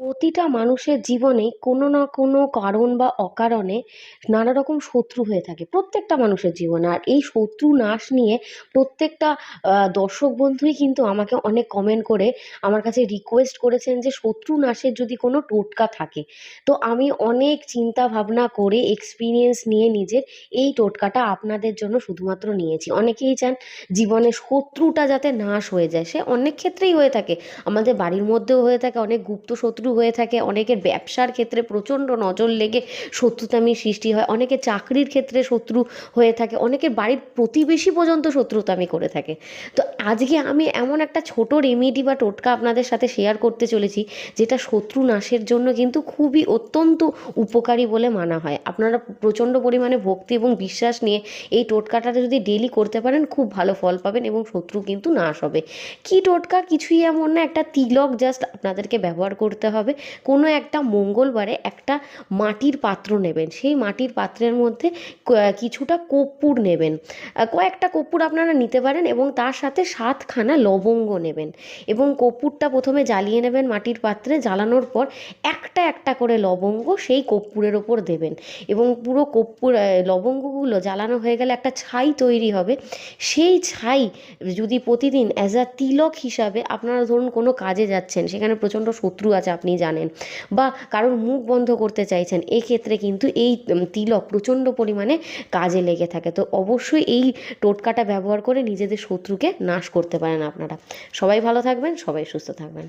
প্রতিটা মানুষের জীবনেই কোনো না কোনো কারণ বা অকারণে নানা রকম শত্রু হয়ে থাকে, প্রত্যেকটা মানুষের জীবনে। আর এই শত্রু নাশ নিয়ে প্রত্যেকটা দর্শক বন্ধুই কিন্তু আমাকে অনেক কমেন্ট করে, আমার কাছে রিকোয়েস্ট করেছেন যে শত্রু নাশের যদি কোনো টোটকা থাকে, তো আমি অনেক চিন্তা ভাবনা করে এক্সপিরিয়েন্স নিয়ে নিজের এই টোটকাটা আপনাদের জন্য শুধুমাত্র নিয়েছি। অনেকেই চান জীবনে শত্রুটা যাতে নাশ হয়ে যায়, সে অনেক ক্ষেত্রেই হয়ে থাকে। আমাদের বাড়ির মধ্যেও হয়ে থাকে, অনেক গুপ্ত শত্রু হয়ে থাকে। অনেকের ব্যবসার ক্ষেত্রে প্রচণ্ড নজর লেগে শত্রুতামি সৃষ্টি হয়। অনেকে চাকরির ক্ষেত্রে শত্রু হয়ে থাকে। অনেকের বাড়ির প্রতিবেশী পর্যন্ত শত্রুতামি করে থাকে। তো আজকে আমি এমন একটা ছোট রেমেডি বা টোটকা আপনাদের সাথে শেয়ার করতে চলেছি, যেটা শত্রু নাশের জন্য কিন্তু খুবই অত্যন্ত উপকারী বলে মানা হয়। আপনারা প্রচণ্ড পরিমাণে ভক্তি এবং বিশ্বাস নিয়ে এই টোটকাটা যদি ডেলি করতে পারেন, খুব ভালো ফল পাবেন এবং শত্রু কিন্তু নাশ হবে। কি টোটকা? কিছুই এমন না। একটা তিলক জাস্ট আপনাদেরকে ব্যবহার করতে হবে। কোনো একটা মঙ্গলবারে একটা মাটির পাত্র নেবেন। সেই মাটির পাত্রের মধ্যে কিছুটা কর্পূর নেবেন। কয়েকটা কর্পূর আপনারা নিতে পারেন এবং তার সাথে সাতখানা লবঙ্গ নেবেন এবং কর্পূরটা প্রথমে জ্বালিয়ে নেবেন মাটির পাত্রে। জ্বালানোর পর একটা একটা করে লবঙ্গ সেই কর্পূরের ওপর দেবেন এবং পুরো কর্পূর লবঙ্গগুলো জ্বালানো হয়ে গেলে একটা ছাই তৈরি হবে। সেই ছাই যদি প্রতিদিন অ্যাজ আ তিলক হিসাবে আপনারা ধরুন কোনো কাজে যাচ্ছেন, সেখানে প্রচণ্ড শত্রু আছে আপনি জানেন বা কারোর মুখ বন্ধ করতে চাইছেন, এক্ষেত্রে কিন্তু এই তিলক প্রচণ্ড পরিমাণে কাজে লেগে থাকে। তো অবশ্যই এই টোটকাটা ব্যবহার করে নিজেদের শত্রুকে নাশ করতে পারেন আপনারা। সবাই ভালো থাকবেন, সবাই সুস্থ থাকবেন।